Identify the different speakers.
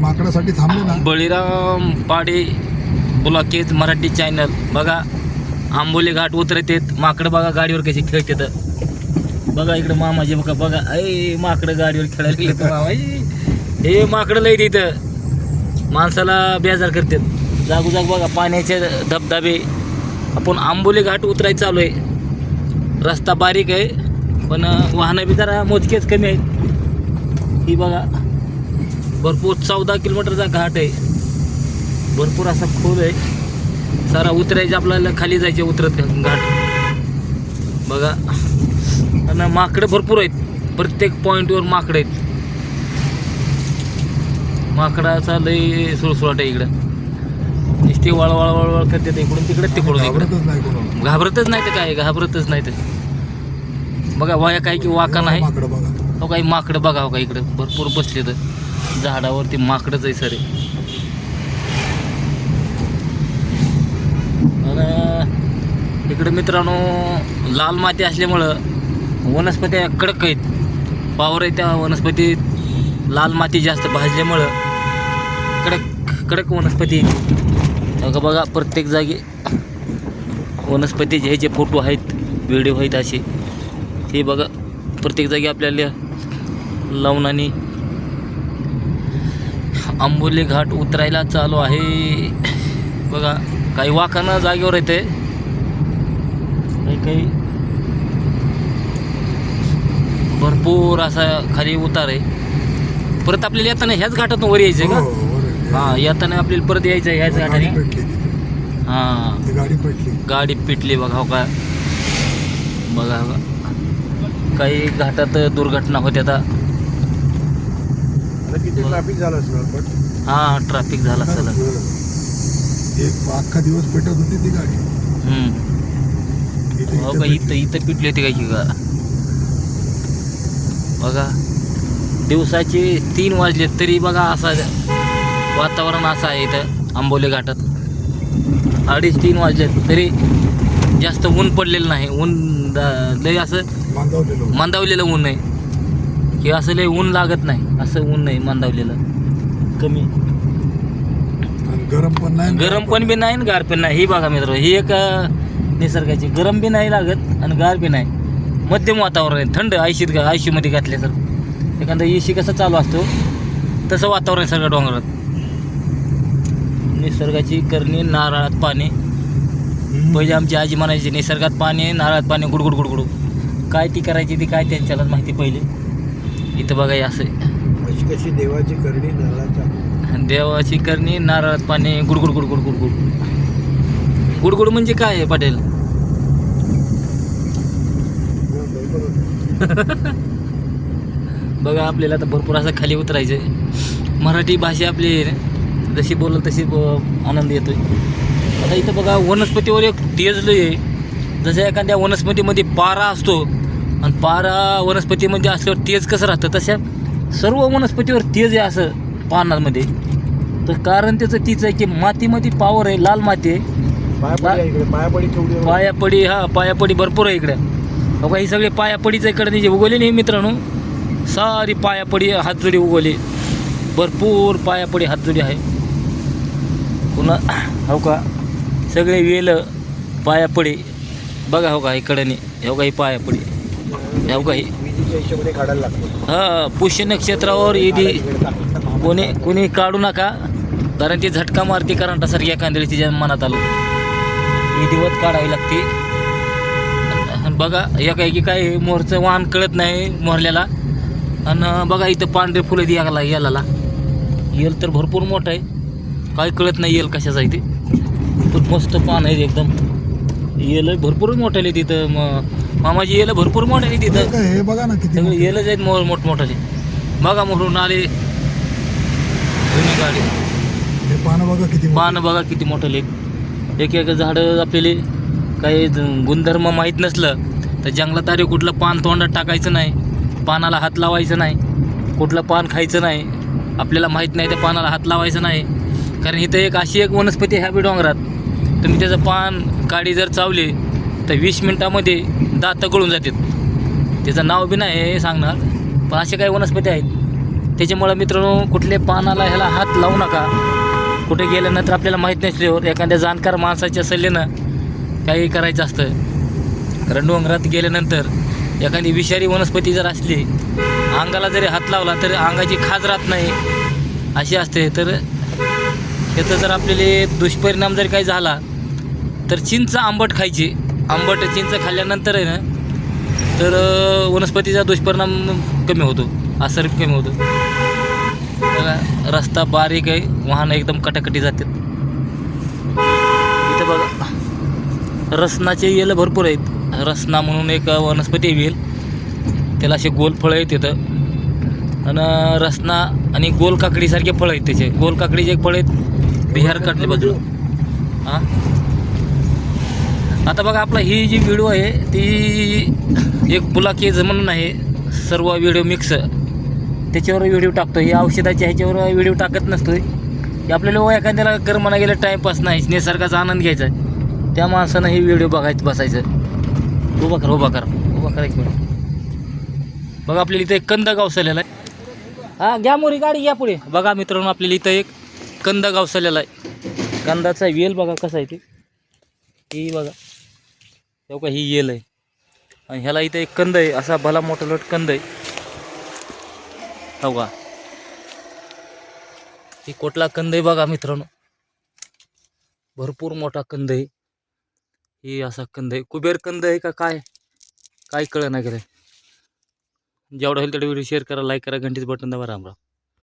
Speaker 1: माकडासाठी थांबले ना.
Speaker 2: बळीराम पाडे बुलाकेज मराठी चॅनल बघा आंबोली घाट उतरत माकडं बघा गाडीवर कशी खेळतात. बघा इकडं मामाजी बघा बघा. ऐ माकडं गाडीवर खेळायला गेले तर मामा. हे माकडं लय इथं. माणसाला बेजार करतात. जागोजाग बघा पाण्याचे धबधबे. आपण आंबोली घाट उतरायचं चालू आहे. रस्ता बारीक आहे पण वाहनं बी जरा मोजकेच कमी आहेत. ही बघा. भरपूर चौदा किलोमीटरचा घाट आहे. भरपूर असा खोल आहे. सारा उतरायचे आपल्याला खाली जायचे उतरत घाट. बघा. आणि माकडं भरपूर आहेत. प्रत्येक पॉईंटवर माकडं आहेत. माकडाचा लय सुळसुळाट आहे इकडं. नुसती वळवळ वळवळ करते इकडून तिकडे तिकडून इकडं.
Speaker 1: घाबरतच नाही
Speaker 2: तर काय? घाबरतच नाही तर. बघा वाया काय की वाका नाही. हो काही माकडं बघा हो का इकडं. भरपूर बसले तर झाडावरती माकडंच आहे सरे आणि इकडं मित्रांनो लाल माती असल्यामुळं वनस्पत्या कडक आहेत. पावर आहे त्या वनस्पतीत लाल माती जास्त भाजल्यामुळं कडक कडक वनस्पती आहेत. बघा बघा प्रत्येक जागी वनस्पतीचे ह्याचे फोटो आहेत व्हिडिओ आहेत असे हे बघा. प्रत्येक जागी आपल्याला लवणाने आंबोली घाट उतरायला चालू आहे. बघा काही वाखानं जागेवर येते. काही काही. भरपूर असा खाली उतार आहे. परत आपल्याला येताना ह्याच घाटातून वर यायचं
Speaker 1: हो,
Speaker 2: का
Speaker 1: आहे.
Speaker 2: हां येताना आपल्याला परत यायचं ह्याच घाटाने. हां.
Speaker 1: गाडी पेटली.
Speaker 2: गाडी पिटली बघा हो का? बघा हो. काही घाटात दुर्घटना होत्या आता.
Speaker 1: किती ट्रॅफिक झालं असणार पण
Speaker 2: हां ट्रॅफिक झाला असेल.
Speaker 1: एक अख्खा दिवस पेटत होती ती गाडी.
Speaker 2: हम्म.
Speaker 1: इथे-
Speaker 2: हो
Speaker 1: इथे
Speaker 2: का इथं
Speaker 1: पेटली.
Speaker 2: इथं पिटली होती काय का बघा दिवसाचे तीन वाजले तरी बघा असा वातावरण असं आहे इथं आंबोली घाटात. अडीच तीन वाजले तरी जास्त ऊन पडलेलं नाही. ऊन द- लय असं
Speaker 1: मांदावलेलो
Speaker 2: मंदावलेलं ऊन आहे. किंवा असं लय ऊन लागत नाही. असं ऊन नाही मंदावलेलं. कमी.
Speaker 1: गरम पण नाही
Speaker 2: गरम पण बी नाही गार पण नाही. ही बघा मित्र ही एक निसर्गाची गरम बी नाही लागत आणि गार बी नाही. मध्यम वातावरण आहे. थंड आयशीत आयशीमध्ये घातले तर. एखादा एसी कसं चालू असतो तसं वातावरण आहे सगळं डोंगरात. निसर्गाची करणी नारळात पाणी. पहिले आमची आजी म्हणायची निसर्गात पाणी नारळात पाणी गुडगुड गुडगुड. काय ती करायची ती काय त्यांच्यालाच माहिती पहिले. इथं बघा असं आहे.
Speaker 1: अशी कशी देवाची करणी नारळाच्या
Speaker 2: देवाची करणी नारळात पाणी गुडगुड गुडगुड गुडगुड. गुडगुड म्हणजे काय आहे पाटील? बघा आपल्याला आता भरपूर असं खाली उतरायचं आहे मराठी भाषा आपली जशी बोलल तशी ब- आनंद येतोय. आता इथं बघा वनस्पतीवर एक तेज लय आहे. जसं एखाद्या वनस्पतीमध्ये पारा असतो आणि पारा वनस्पतीमध्ये असल्यावर तेज कसं राहतं? तशा सर्व वनस्पतीवर तेज आहे असं पानांमध्ये तर कारण त्याचं तीच आहे की मातीमध्ये पावर आहे लाल माती आहे.
Speaker 1: पायापडी
Speaker 2: हा पायापडी भरपूर आहे इकडे. बघा ही सगळी पायापडीचं इकडे जे उगवले नाही मित्रांनो. सारी पायापडी हातजोडी उगवली. भरपूर पायापडी हातजोडी आहे. पुन्हा हो का सगळे वेल पायापडी. बघा हो का इकडे हो का ही पायापडी.
Speaker 1: हिशोबाने काढायला लागतो
Speaker 2: हा पुष्य नक्षत्रावर येदी कोणी कोणी काढू नका कारण ती झटका मारते करंटासारखी एखाद्या तिच्या मनात आलं. ही दिवस काढावी लागते. आणि बघा एकाएकी काय आहे, मोरचं वाहन कळत नाही मोरल्याला. आणि बघा इथं पांढरे फुलं दि याला याला येल तर भरपूर मोठं आहे. काय कळत नाही येल कशाचा इथे खूप मस्त पान आहे एकदम. येल भरपूर मोठं आहे तिथं मग मामाची येलं भरपूर मोठं आहे तिथं
Speaker 1: हे बघा ना किती
Speaker 2: सगळे. येलच आहेत मोठ मोठमोठाले बघा मोठून आले जुनी गाडी.
Speaker 1: हे पानं बघा किती.
Speaker 2: पान बघा किती मोठं एक एक झाडं आपल्याला. काही गुणधर्म माहीत नसलं तर जंगलात अरे कुठलं पान तोंडात टाकायचं नाही पानाला हात लावायचं नाही कुठलं पान खायचं नाही आपल्याला माहीत नाही त्या पानाला हात लावायचं नाही. कारण इथं एक अशी एक वनस्पती ह्या डोंगरात. तुम्ही त्याचं पान काडी जर चावली तर वीस मिनटामध्ये दात गळून जातात. त्याचं नाव बी नाही सांगणार पण असे काही वनस्पती आहेत. त्याच्यामुळं मित्रांनो कुठल्या पानाला ह्याला हात लावू नका. कुठे गेल्यानंतर आपल्याला माहीत नसल्यावर एखाद्या जाणकार माणसाच्या सल्ल्यानं काही करायचं असतं. कारण डोंगरात गेल्यानंतर एखादी विषारी वनस्पती जर असली अंगाला जरी हात लावला तर अंगाची खाज राहत नाही. अशी असते. तर त्याचं जर आपल्याला दुष्परिणाम जर काही झाला तर चिंच आंबट खायची. आंबट चिंच खाल्ल्यानंतर आहे ना तर वनस्पतीचा दुष्परिणाम कमी होतो असर कमी होतो. बघा रस्ता बारीक आहे वाहनं एकदम कटाकटी जातात. इथं बघा रसनाचे येलं भरपूर आहेत. रसना म्हणून एक वनस्पती येईल वेल. त्याला असे गोल फळं आहेत तिथं आणि रसना आणि गोल काकडीसारखे फळं आहेत त्याचे. गोल काकडीचे एक फळ आहेत बिहार काढले बाजूला. हां आता बघा आपला ही जी व्हिडिओ आहे ती एक बुलाकेज म्हणून आहे सर्व व्हिडिओ मिक्स त्याच्यावर व्हिडिओ टाकतो हे औषधाच्या ह्याच्यावर व्हिडिओ टाकत नसतो की आपल्याला एखाद्याला कर म्हणा गेलं टाईमपास नाही निसर्गाचा आनंद घ्यायचा. आहे त्या माणसानं हे व्हिडिओ बघायचं बसायचं. उभा कर उभा कर उभा कर एक मिनिट बघा आपल्याला इथं एक कंद गावसलेला आहे. हां घ्या मोरी गाडी घ्या पुढे. बघा मित्रांनो आपल्याला इथं एक कंद गावसलेला आहे. कंदाचा वेल बघा कसा आहे ते. ही बघा. तेव्हा का ही येल आहे. आणि ह्याला इथं एक कंद आहे असा भला मोठा लोट कंद आहे. हो का ही कोटला कंद आहे बघा मित्रांनो. भरपूर मोठा कंद आहे. ही असा कंद आहे. कुबेर कंद आहे का काय? काय कळं नाही गेलं जेवढं होईल तेवढा व्हिडिओ शेअर करा लाईक करा घंटीच बटन दाबा राम राम.